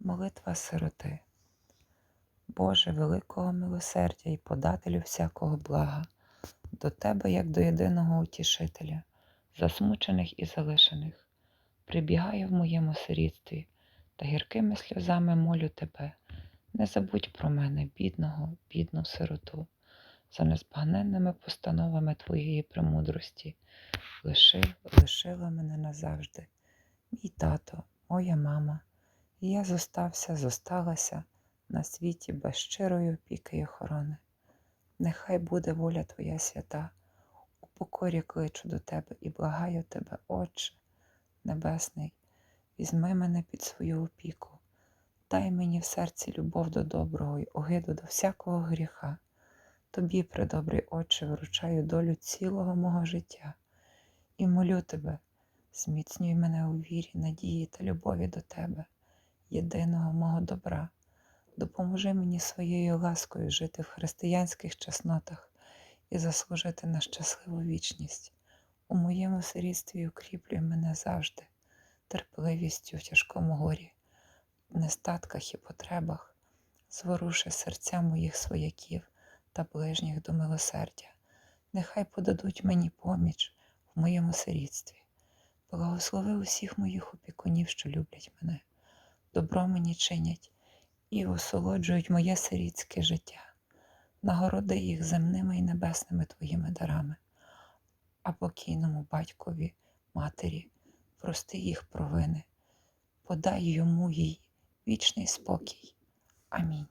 Молитва сироти. Боже великого милосердя і подателю всякого блага, до Тебе, як до єдиного утішителя, засмучених і залишених, прибігаю в моєму сирітстві та гіркими сльозами молю Тебе, не забудь про мене, бідного, бідну сироту, за незбагненними постановами Твоєї премудрості. Лишив, лишила мене назавжди, мій тато, моя мама, і я зостався, зосталася на світі без щирої опіки й охорони. Нехай буде воля Твоя свята, у покорі кличу до Тебе і благаю Тебе, Отче Небесний, візьми мене під свою опіку, дай мені в серці любов до доброго й огиду до всякого гріха. Тобі, предобрий Отче, вручаю долю цілого мого життя. І молю Тебе, зміцнюй мене у вірі, надії та любові до Тебе, єдиного мого добра. Допоможи мені своєю ласкою жити в християнських чеснотах і заслужити на щасливу вічність. У моєму сирітстві укріплюй мене завжди, терпеливістю в тяжкому горі, в нестатках і потребах, зворуши серця моїх свояків та ближніх до милосердя. Нехай подадуть мені поміч в моєму сирітстві. Благослови усіх моїх опікунів, що люблять мене, добро мені чинять і осолоджують моє сирітське життя, нагороди їх земними і небесними твоїми дарами, а покійному батькові, матері, прости їх провини, подай йому їй вічний спокій. Амінь.